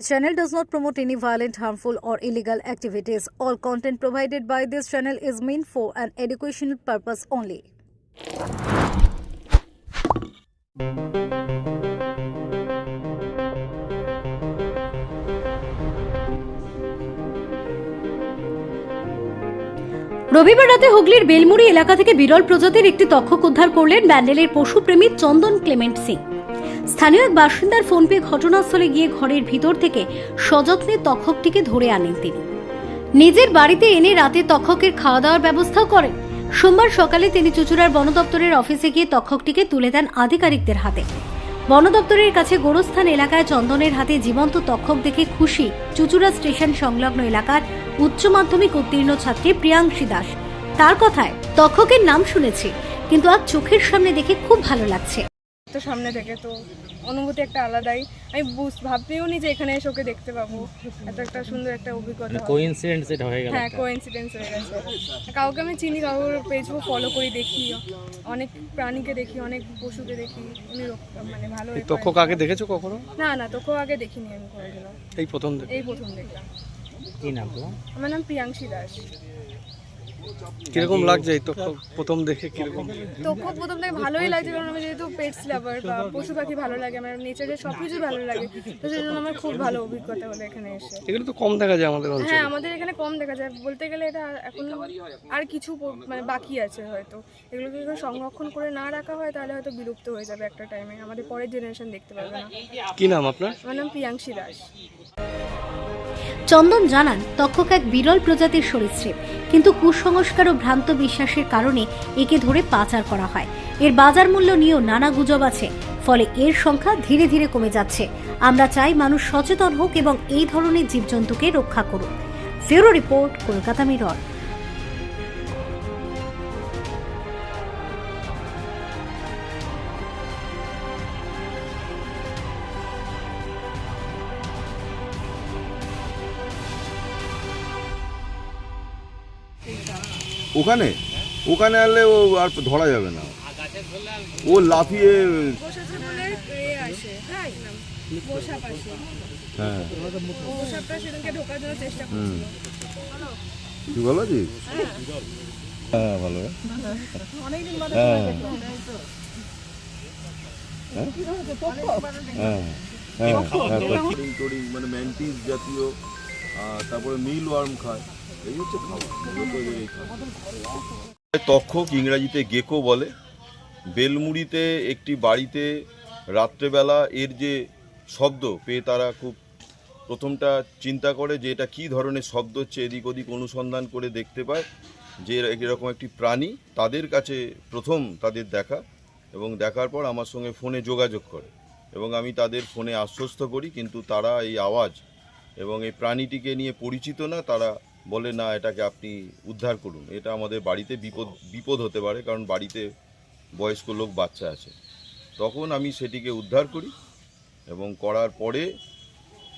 This channel does not promote any violent, harmful, or illegal activities. All content provided by this channel is meant for an educational purpose only. রবিবার রাতে হুগলির বেলমুড়ি এলাকা থেকে বিরল প্রজাতির একটি তক্ষক উদ্ধার করলেন ব্যান্ডেলের পশুপ্রেমী চন্দন ক্লেমেন্ট সিং স্থানীয় এক বাসিন্দার ফোন পেয়ে ঘটনাস্থলে গিয়ে ঘরের ভিতর থেকে সযত্নে তক্ষকটিকে ধরে আনেন তিনি। নিজের বাড়িতে এনে রাতে তক্ষকের খাওয়া দাওয়ার ব্যবস্থাও করেন। সোমবার সকালে তিনি চুচুড়ার বন দপ্তরের অফিসে গিয়ে তক্ষকটিকে তুলে দেন আধিকারিকদের হাতে। বন দপ্তরের কাছে গোরস্থান এলাকায় চন্দনের হাতে জীবন্ত তক্ষক দেখে খুশি চুচুড়া স্টেশন সংলগ্ন এলাকার উচ্চ মাধ্যমিক উত্তীর্ণ ছাত্রী প্রিয়াংশী দাস। তার কথায় তক্ষকের নাম শুনেছি, কিন্তু আজ চোখের সামনে দেখে খুব ভালো লাগছে। তো সামনে থেকে তো অনুভূতি একটা আলাদাই। আমি বুঝ ভাবতেও নি যে এখানে এসে ওকে দেখতে পাবো। এত একটা সুন্দর একটা অভিজ্ঞতা। কোইন্সিডেন্স এটা হয়ে গেল হ্যাঁ। কোইন্সিডেন্স হয়ে গেছে। কাউকে আমি চিনি কাউকে পেজ ফলো করি দেখি। অনেক প্রাণীকে দেখি অনেক পশুকে দেখি। উনি রক- মানে ভালো এই তক্ষক আগে দেখেছ কখনো? না না তোকেও আগে দেখিনি আমি কোনোদিনও। এই প্রথম দেখ- এই প্রথম দেখলাম কি নাম তোমার? আমার নাম প্রিয়াংশী দাস। কীরকম লাগছে এই তক্ষক প্রথম দেখে কীরকম? তোকেও প্রথম থেকে ভালোই লাগছে কারণ আমি যেহেতু পেটস লাভার বা পশু পাখি ভালো লাগে আমার নেচারের সব কিছু ভালো লাগে তো সেই জন্য আমার খুব ভালো অভিজ্ঞতা হলো এখানে এসে। এগুলো তো কম দেখা যায় আমাদের অঞ্চলে। হ্যাঁ আমাদের এখানে কম দেখা যায় বলতে গেলে এটা এখন আর কিছু মানে বাকি আছে হয়তো। এগুলোকে যদি সংরক্ষণ করে না রাখা হয় তাহলে হয়তো বিলুপ্ত হয়ে যাবে একটা টাইমে আমাদের পরের জেনারেশন দেখতে পারবে না। কি নাম আপনার? আমার নাম প্রিয়াংশী দাস। চন্দন জানান তক্ষক এক বিরল প্রজাতির সরীসৃপ কিন্তু কুসংস্কার ও ভ্রান্ত বিশ্বাসের কারণে একে ধরে পাচার করা হয়। এর বাজার মূল্য নিয়েও নানা গুজব আছে, ফলে এর সংখ্যা ধীরে ধীরে কমে যাচ্ছে। আমরা চাই মানুষ সচেতন হোক এবং এই ধরনের জীবজন্তুকে রক্ষা করুক। ফেরো রিপোর্ট, কলকাতা মিরর। ওখানে? ওখানে আনলে ও আর ধরা যাবে না। ও লাফিয়ে হ্যাঁ তুই ভালো আছিস হ্যাঁ। ভালো। হ্যাঁ। হ্যাঁ। মানে ম্যান্টিস জাতীয় তারপরে মিল ওয়ার্ম খায়। তক্ষক ইংরাজিতে গেকো বলে। বেলমুড়িতে একটি বাড়িতে রাত্রেবেলা এর যে শব্দ পেয়ে তারা খুব প্রথমটা চিন্তা করে যে এটা কী ধরনের শব্দ হচ্ছে, এদিক ওদিক অনুসন্ধান করে দেখতে পায় যে এরকম একটি প্রাণী তাদের কাছে প্রথম তাদের দেখা এবং দেখার পর আমার সঙ্গে ফোনে যোগাযোগ করে এবং আমি তাদের ফোনে আশ্বস্ত করি, কিন্তু তারা এই আওয়াজ এবং এই প্রাণীটিকে নিয়ে পরিচিত না, তারা বলে, না, এটাকে আপনি উদ্ধার করুন। এটা আমাদের বাড়িতে বিপদ বিপদ হতে পারে, কারণ বাড়িতে বয়স্ক লোক, বাচ্চা আছে। তখন আমি সেটিকে উদ্ধার করি এবং করার পরে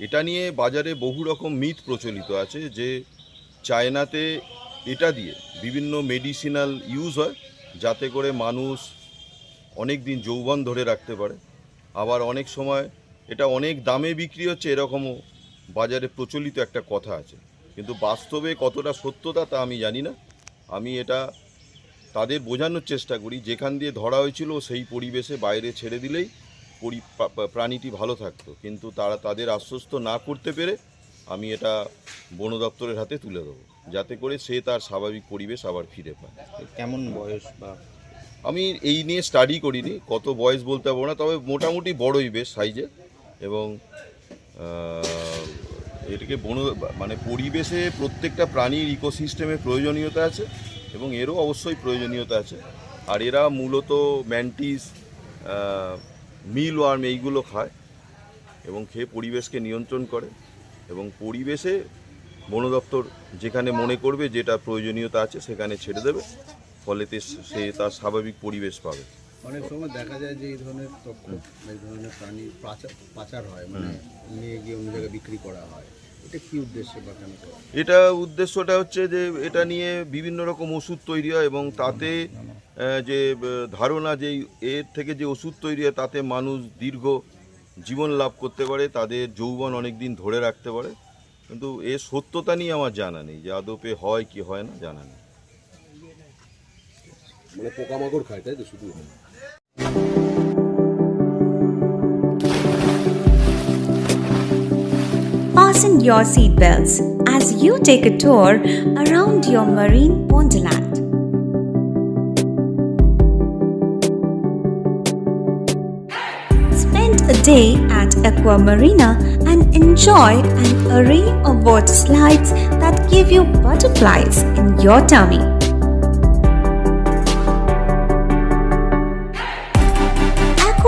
এটা নিয়ে বাজারে বহু রকম মিথ প্রচলিত আছে যে চায়নাতে এটা দিয়ে বিভিন্ন মেডিসিনাল ইউজ হয়, যাতে করে মানুষ অনেক দিন যৌবন ধরে রাখতে পারে। আবার অনেক সময় এটা অনেক দামে বিক্রি হচ্ছে, এরকমও বাজারে প্রচলিত একটা কথা আছে। কিন্তু বাস্তবে কতটা সত্যতা তা আমি জানি না। আমি এটা তাদের বোঝানোর চেষ্টা করি। যেখান দিয়ে ধরা হয়েছিল সেই পরিবেশে বাইরে ছেড়ে দিলেই পরি প্রাণীটি ভালো থাকতো। কিন্তু তারা তাদের আশ্বস্ত না করতে পেরে আমি এটা বন দপ্তরের হাতে তুলে দেবো। যাতে করে সে তার স্বাভাবিক পরিবেশ আবার ফিরে পায়। কেমন বয়স বা আমি এই নিয়ে স্টাডি করিনি। কত বয়স বলতে পারব না। তবে মোটামুটি বড়ই বেশ সাইজে এবং এটাকে বন মানে পরিবেশে প্রত্যেকটা প্রাণীর ইকোসিস্টেমে প্রয়োজনীয়তা আছে এবং এরও অবশ্যই প্রয়োজনীয়তা আছে। আর এরা মূলত ম্যান্টিস মিল ওয়ার্ম এইগুলো খায় এবং খেয়ে পরিবেশকে নিয়ন্ত্রণ করে এবং পরিবেশে বন দপ্তর যেখানে মনে করবে যেটা প্রয়োজনীয়তা আছে সেখানে ছেড়ে দেবে ফলেতে সে তার স্বাভাবিক পরিবেশ পাবে। অনেক সময় দেখা যায় যে এই ধরনের তথ্য এই ধরনের প্রাণী পাচার পাচার হয় মানে নিয়ে গিয়ে অন্য জায়গায় বিক্রি করা হয়। এটা কি উদ্দেশ্যে বা কেন এটা উদ্দেশ্যটা হচ্ছে যে এটা নিয়ে বিভিন্ন রকম ওষুধ তৈরি হয় এবং তাতে যে ধারণা যে এর থেকে যে ওষুধ তৈরি হয় তাতে মানুষ দীর্ঘ জীবন লাভ করতে পারে তাদের যৌবন অনেক দিন ধরে রাখতে পারে। কিন্তু এর সত্যতা নিয়ে আমার জানা নেই যে আদপে হয় কি হয় না জানা নেই। মানে পোকামাকড় খায় তাই তো শুধু Fasten your seatbelts as you take a tour around your marine wonderland. Spend a day at Aqua Marina and enjoy an array of water slides that give you butterflies in your tummy.